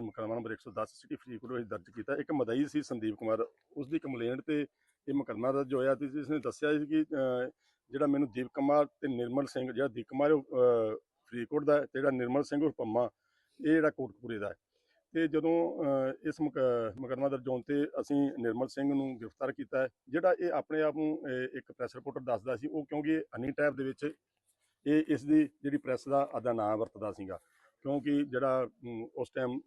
ਮੁਕਦਮਾ number 110 city Faridkot ਵਿੱਚ ਦਰਜ ਕੀਤਾ। ਇੱਕ ਮਦਈ ਸੀ ਸੰਦੀਪ ਕੁਮਾਰ ਉਸ ਦੀ ਕੰਪਲੇਂਟ ਤੇ ਇਹ ਮੁਕੱਦਮਾ ਦਰਜ ਹੋਇਆ ਤੇ ਜਿਸ ਨੇ ਦੱਸਿਆ ਸੀ ਕਿ ਜਿਹੜਾ ਮੈਨੂੰ ਦੀਪ ਕੁਮਾਰ ਤੇ ਨਿਰਮਲ ਸਿੰਘ ਜਿਹੜਾ ਦੀਪ ਕੁਮਾਰ ਫਰੀਦਕੋਟ ਦਾ ਹੈ ਜਿਹੜਾ ਨਿਰਮਲ ਸਿੰਘ ਉਹ ਪੰਮਾ ਇਹ ਜਿਹੜਾ ਕੋਟਕਪੂਰੇ ਦਾ ਹੈ। ਤੇ ਜਦੋਂ ਇਸ ਮੁਕ- ਮੁਕੱਦਮਾ ਦਰਜ ਹੋਣ ਤੇ ਅਸੀਂ ਨਿਰਮਲ ਸਿੰਘ ਨੂੰ ਗ੍ਰਿਫਤਾਰ ਕੀਤਾ ਜਿਹੜਾ ਇਹ ਆਪਣੇ ਆਪ ਨੂੰ ਅਹ, ਇੱਕ ਪ੍ਰੈਸ ਰਿਪੋਰਟਰ ਦੱਸਦਾ ਸੀ ਉਹ ਕਿਉਂਕਿ ਹਨੀ ਟੈਬ ਦੇ ਵਿੱਚ ਇਹ ਇਸ ਦੀ ਜਿਹੜੀ ਪ੍ਰੈਸ ਦਾ ਆਦਾ ਨਾਮ ਵਰਤਦਾ ਸੀਗਾ। ਕਿਉਂਕਿ ਜਿਹੜਾ ਉਸ ਟਾਈਮ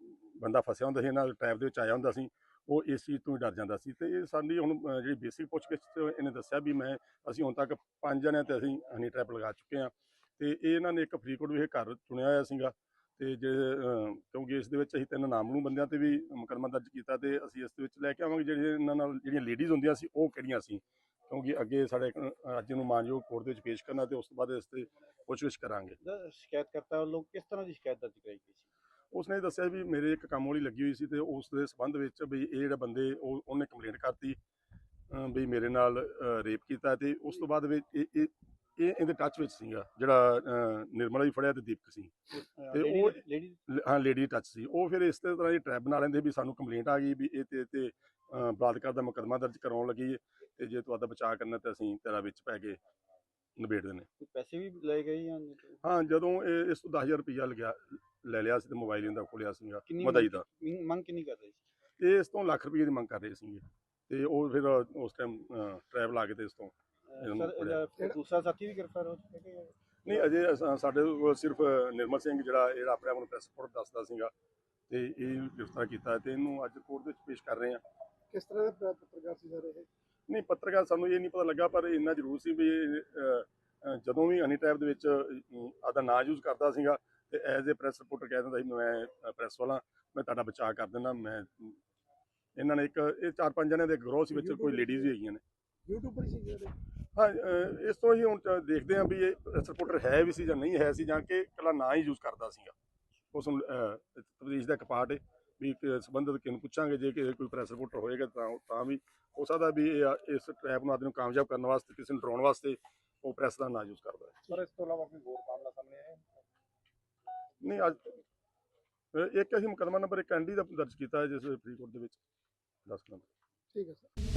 ਬੰਦਾ ਫਸਿਆ ਹੁੰਦਾ ਸੀ, ਇਹਨਾਂ ਟੈਬ ਦੇ ਵਿੱਚ ਆਇਆ ਹੁੰਦਾ ਸੀ, ਉਹ ਇਸ ਚੀਜ਼ ਤੋਂ ਹੀ ਡਰ ਜਾਂਦਾ ਸੀ। ਤੇ ਇਹ ਸਾਡੀ ਹੁਣ ਜਿਹੜੀ ਬੇਸਿਕ ਪੁੱਛਗਿੱਛ ਇਹਨੇ ਦੱਸਿਆ ਵੀ ਮੈਂ, ਅਸੀਂ ਹੁਣ ਤੱਕ ਪੰਜ ਜਣਿਆਂ ਤੇ ਅਸੀਂ ਹਨੀ ਟ੍ਰੈਪ ਲਗਾ ਚੁੱਕੇ ਹਾਂ। ਤੇ ਇਹ ਇਹਨਾਂ ਨੇ ਇੱਕ ਫਰੀਦਕੋਟ ਵਿਖੇ ਘਰ ਚੁਣਿਆ ਹੋਇਆ ਸੀਗਾ। ਤੇ ਜੇ ਕਿਉਂਕਿ ਇਸ ਦੇ ਵਿੱਚ ਅਸੀਂ ਤਿੰਨ ਨਾਮਲੂ ਬੰਦਿਆਂ ਤੇ ਵੀ ਮੁਕੱਦਮਾ ਦਰਜ ਕੀਤਾ ਤੇ ਅਸੀਂ ਇਸ ਦੇ ਵਿੱਚ ਲੈ ਕੇ ਆਵਾਂਗੇ, ਜਿਹੜੇ ਇਹਨਾਂ ਨਾਲ, ਜਿਹੜੀਆਂ ਲੇਡੀਜ਼ ਹੁੰਦੀਆਂ ਸੀ, ਉਹ ਕਿਹੜੀਆਂ ਸੀ? ਕਿਉਂਕਿ ਅੱਗੇ ਸਾਡੇ ਅੱਜ ਨੂੰ ਮਾਨਯੋਗ ਕੋਰਟ ਦੇ ਵਿੱਚ ਪੇਸ਼ ਕਰਨਾ ਤੇ ਉਸ ਤੋਂ ਬਾਅਦ ਇਸ ਤੇ ਪੁੱਛਗਿੱਛ ਕਰਾਂਗੇ। ਸ਼ਿਕਾਇਤ ਕਰਤਾ ਵੱਲੋਂ ਕਿਸ ਤਰ੍ਹਾਂ ਦੀ ਸ਼ਿਕਾਇਤ ਦਰਜ ਕਰਾਈ ਗਈ ਸੀ? ਉਸਨੇ ਦੱਸਿਆ ਵੀ ਮੇਰੇ ਇੱਕ ਕੰਮ ਵਾਲੀ ਲੱਗੀ ਹੋਈ ਸੀ ਤੇ ਉਸ ਦੇ ਸੰਬੰਧ ਵਿੱਚ ਵੀ ਇਹ ਜਿਹੜਾ ਬੰਦੇ ਉਹ ਉਹਨੇ ਕੰਪਲੇਂਟ ਕਰਤੀ ਵੀ ਮੇਰੇ ਨਾਲ ਰੇਪ ਕੀਤਾ ਤੇ ਉਸ ਤੋਂ ਬਾਅਦ ਵਿੱਚ ਇਹ ਇਹ ਇਹ ਇਹਦੇ ਟੱਚ ਵਿੱਚ ਸੀਗਾ ਜਿਹੜਾ ਨਿਰਮਲਾ ਵੀ ਫੜਿਆ ਤੇ ਦੀਪਕ ਸੀ। ਤੇ ਉਹ- ਹਾਂ ਲੇਡੀ ਟੱਚ ਸੀ। ਉਹ ਫਿਰ ਇਸ ਤਰ੍ਹਾਂ ਦੀ ਟ੍ਰੈਪ ਬਣਾ ਲੈਂਦੇ ਵੀ ਸਾਨੂੰ ਕੰਪਲੇਂਟ ਆ ਗਈ ਵੀ ਇਹ ਤੇ ਤੇ ਬਲਾਤਕਾਰ ਦਾ ਮੁਕੱਦਮਾ ਦਰਜ ਕਰਾਉਣ ਲੱਗੀ ਤੇ ਜੇ ਤੂੰ ਆਦਾ ਬਚਾਅ ਕਰਨਾ ਤੇ ਅਸੀਂ ਤੇਰਾ ਵਿੱਚ ਪੈ ਕੇ ਨਿਬੇੜ ਦਿੰਦੇ ਕੋਈ ਪੈਸੇ ਵੀ ਲਏ ਗਏ ਹਾਂ ਜਦੋਂ ਇਹ ਇਸ ਤੋਂ 10000 ਰੁਪਇਆ ਲਗਿਆ ਲੈ ਲਿਆ ਸੀ ਤੇ ਮੋਬਾਈਲ ਇਹਦਾ ਖੋਲਿਆ ਸੀਗਾ ਕਿੰਨੀ ਮਦਈ ਦਾ ਮੰਗ- ਮੰਗ ਕਿੰਨੀ ਕਰ ਰਹੇ ਸੀ? ਇਹ ਇਸ ਤੋਂ ਲੱਖ ਰੁਪਏ ਦੀ ਮੰਗ ਕਰ ਰਹੇ ਸੀਗੇ। ਤੇ ਉਹ ਫਿਰ ਉਸ ਟਾਈਮ ਟਰੈਵਲ ਆ ਕੇ ਤੇ ਇਸ ਤੋਂ ਅਹ ਇਹਨੂੰ ਸਰ ਇਹਦਾ ਦੂਸਰਾ ਸਾਥੀ ਵੀ ਗ੍ਰਿਫਤਾਰ ਹੋ ਕਿ ਨਹੀਂ ਅਜੇ ਅਸਾਂ- ਸਾਡੇ ਕੋਲ ਸਿਰਫ ਨਿਰਮਲ ਸਿੰਘ ਜਿਹੜਾ ਜਿਹੜਾ ਆਪਣੇ ਆਪ ਨੂੰ ਪ੍ਰੈਸ ਰਿਪੋਰਟ ਦੱਸਦਾ ਸੀਗਾ। ਤੇ ਇਹ ਗ੍ਰਿਫਤਾਰ ਕੀਤਾ ਤੇ ਇਹਨੂੰ ਅੱਜ ਕੋਰਟ ਦੇ ਵਿੱਚ ਪੇਸ਼ ਕਰ ਰਹੇ ਆ ਕਿਸ ਤਰ੍ਹਾਂ ਦਾ ਪੱਤਰਕਾਰ ਸੀ ਸਰ ਇਹ? ਨਹੀਂ ਪੱਤਰਕਾਰ ਸਾਨੂੰ ਇਹ ਨਹੀਂ ਪਤਾ ਲੱਗਾ ਪਰ ਇੰਨਾ ਜ਼ਰੂਰ ਸੀ ਵੀ ਇਹ, ਅਹ, ਅਹ, ਜਦੋਂ ਵੀ ਹਨੀ ਟੈਬ ਦੇ ਵਿੱਚ ਆਦਾ ਨਾਂ ਯੂਜ਼ ਕਰਦਾ ਸੀਗਾ ਤੇ ਐਜ਼ ਅ ਪ੍ਰੈਸ ਰਿਪੋਰਟਰ ਕਹਿ ਦਿੰਦਾ ਸੀ ਮੈਂ ਪ੍ਰੈਸ ਵਾਲਾ ਮੈਂ ਤੁਹਾਡਾ ਬਚਾਅ ਕਰ ਦਿੰਦਾ ਮੈਂ ਇਹਨਾਂ ਨੇ ਇੱਕ ਇਹ ਚਾਰ ਪੰਜ ਜਣਿਆਂ ਦੇ ਗਰੋਹ ਸੀ ਵਿੱਚ ਕੋਈ ਲੇਡੀਜ਼ ਵੀ ਹੈਗੀਆਂ ਨੇ। ਯੂਟਿਊਬਰ ਸੀ ਜਿਹੜੇ ਹਾਂ ਇਸ ਤੋਂ ਹੀ ਹੁਣ ਦੇਖਦੇ ਹਾਂ ਵੀ ਇਹ ਪ੍ਰੈਸ ਰਿਪੋਰਟਰ ਹੈ ਵੀ ਸੀ ਜਾਂ ਨਹੀਂ ਹੈ ਸੀ ਜਾਂ ਕਿ ਇਕੱਲਾ ਨਾਂ ਹੀ ਯੂਜ਼ ਕਰਦਾ ਸੀਗਾ। ਉਸ ਨੂੰ ਤਫਤੀਸ਼ ਦਾ ਇੱਕ ਪਾਰਟ ਹੈ ਵੀ ਸੰਬੰਧਿਤ ਕਿਨ ਪੁੱਛਾਂਗੇ ਜੇ ਕਿ ਕੋਈ ਪ੍ਰੈਸ ਰਿਪੋਰਟਰ ਹੋਏਗਾ ਤਾਂ ਤਾਂ ਵੀ ਹੋ ਸਕਦਾ ਵੀ ਇਹ ਇਸ ਟ੍ਰੈਪ ਨੂੰ ਆਦਮੀ ਨੂੰ ਕਾਮਯਾਬ ਕਰਨ ਵਾਸਤੇ ਕਿਸੇ ਨੂੰ ਡਰਾਉਣ ਵਾਸਤੇ ਉਹ ਪ੍ਰੈਸ ਦਾ ਨਾਂ ਯੂਜ਼ ਕਰਦਾ ਹੈ। ਸਰ ਇਸ ਤੋਂ ਇਲਾਵਾ ਕੋਈ ਹੋਰ ਮਾਮਲਾ ਸਾਹਮਣੇ ਆਇਆ? ਨਹੀਂ, ਅੱਜ ਇੱਕ ਅਸੀਂ ਮੁਕੱਦਮਾ ਨੰਬਰ 1 ਐਂਡੀ ਦਾ ਦਰਜ ਕੀਤਾ ਹੈ, ਜਿਸ ਫਰੀਦਕੋਟ ਦੇ ਵਿੱਚ। 10 ਨੰਬਰ। ਠੀਕ ਹੈ, ਸਰ।